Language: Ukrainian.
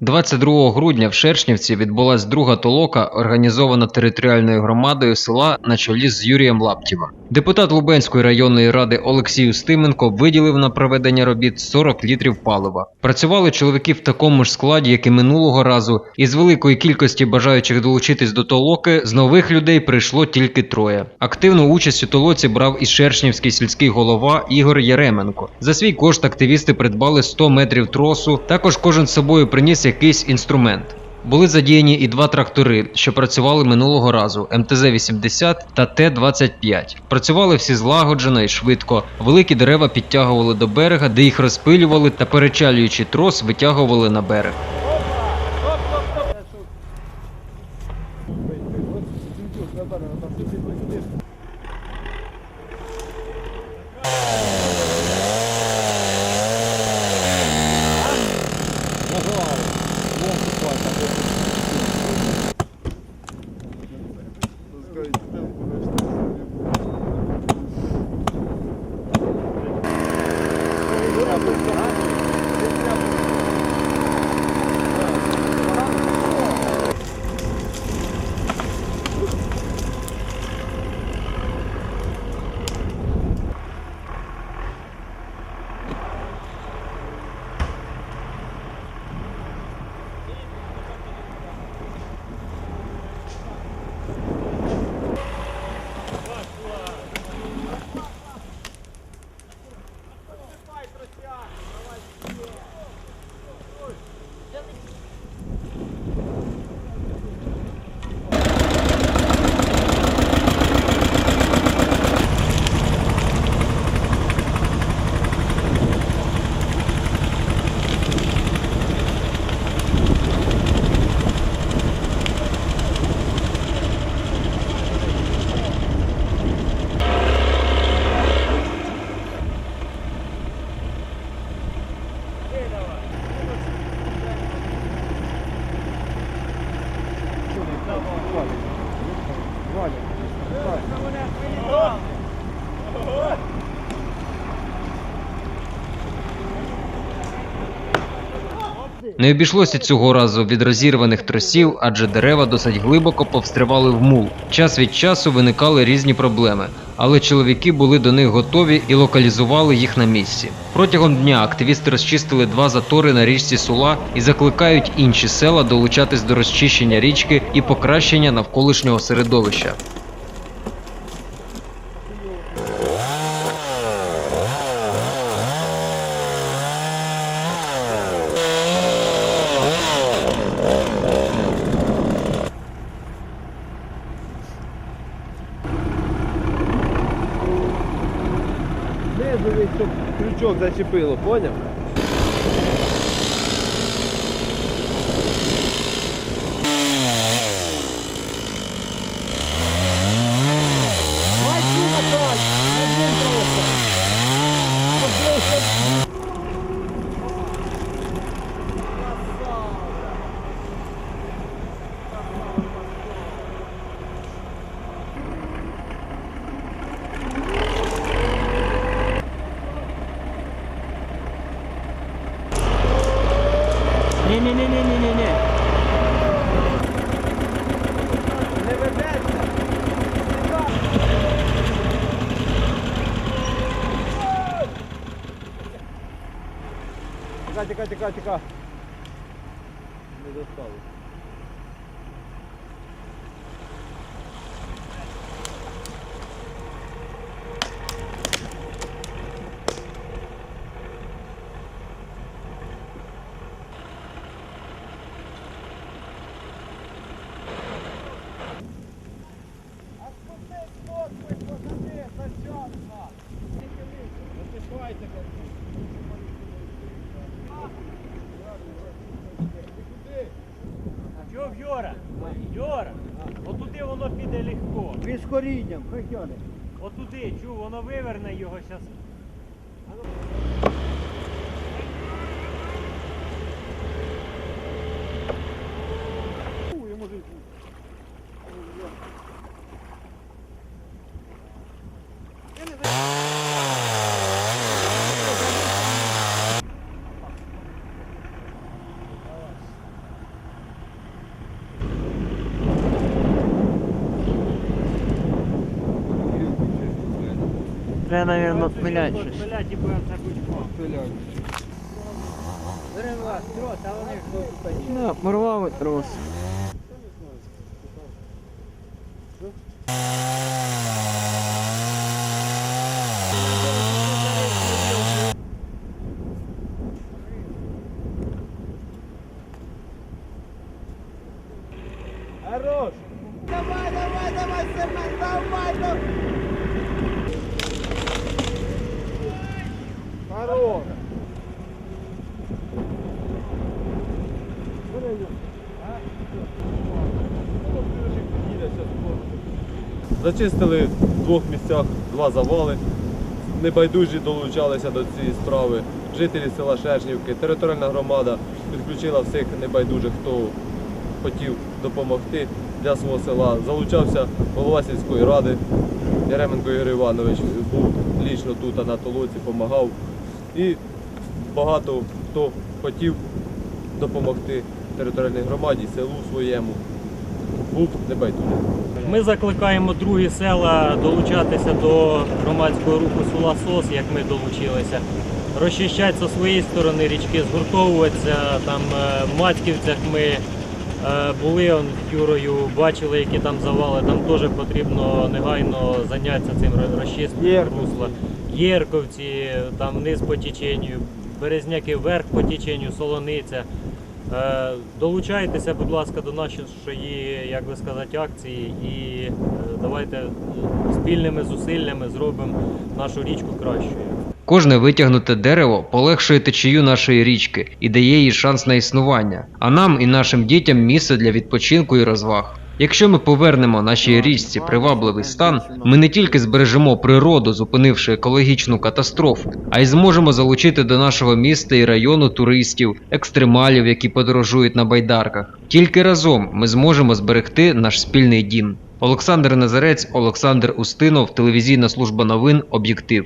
22 грудня в Шершнівці відбулась друга толока, організована територіальною громадою села на чолі з Юрієм Лаптєвим. Депутат Лубенської районної ради Олексій Устименко виділив на проведення робіт 40 літрів палива. Працювали чоловіки в такому ж складі, як і минулого разу. Із великої кількості бажаючих долучитись до толоки з нових людей прийшло тільки троє. Активну участь у толоці брав і Шершнівський сільський голова Ігор Яременко. За свій кошт активісти придбали 100 метрів тросу. Також кожен з собою приніс якийсь інструмент. Були задіяні і два трактори, що працювали минулого разу МТЗ-80 та Т-25. Працювали всі злагоджено і швидко. Великі дерева підтягували до берега, де їх розпилювали та перечалюючи трос, витягували на берег. Gracias. Давай. Давай. Не обійшлося цього разу від розірваних тросів, адже дерева досить глибоко повстрявали в мул. Час від часу виникали різні проблеми, але чоловіки були до них готові і локалізували їх на місці. Протягом дня активісти розчистили два затори на річці Сула і закликають інші села долучатись до розчищення річки і покращення навколишнього середовища. Крючок зачепило, поняв? Ні-ні-ні-ні-ні-ні. Не ведеться. Тікай, тікай, тікай, тікай. Не достали. Чого в Отуди воно піде легко. Він корінням, хай тяне. Отуди, чув, воно виверне його зараз. Я не знаю. Треба, мабуть, смілять щось. Смілять і будемо це будь-що. Беремо вас, трос, а вони ж тут. Да, порвав трос. Хорош! Давай, давай, давай, Семен, давай, давай! Хорош! Зачистили в двох місцях два завали. Небайдужі долучалися до цієї справи. Жителі села Шершнівки, територіальна громада підключила всіх небайдужих, хто хотів допомогти для свого села. Залучався голова сільської ради Яременко Ігор Іванович, був лічно тут на толоці, допомагав. І багато хто хотів допомогти територіальній громаді, селу своєму, був небайдужий. Ми закликаємо другі села долучатися до громадського руху села СОС, як ми долучилися. Розчищати зі своєї сторони річки, згуртовуватися. Там е, в Мацьківцях ми були он, з Юрою, бачили, які там завали. Там теж потрібно негайно зайнятися цим ро- Єрковці. русла. Єрковці, там вниз по теченню, Березняки вверх по теченню, Солониця. Е, Долучайтеся, будь ласка, до нашої, як би сказати, акції і е, давайте е, спільними зусиллями зробимо нашу річку кращою. Кожне витягнуте дерево полегшує течію нашої річки і дає їй шанс на існування, а нам і нашим дітям місце для відпочинку і розваг. Якщо ми повернемо нашій річці привабливий стан, ми не тільки збережемо природу, зупинивши екологічну катастрофу, а й зможемо залучити до нашого міста і району туристів, екстремалів, які подорожують на байдарках. Тільки разом ми зможемо зберегти наш спільний дім. Олександр Назарець, Олександр Устинов, телевізійна служба новин Об'єктив.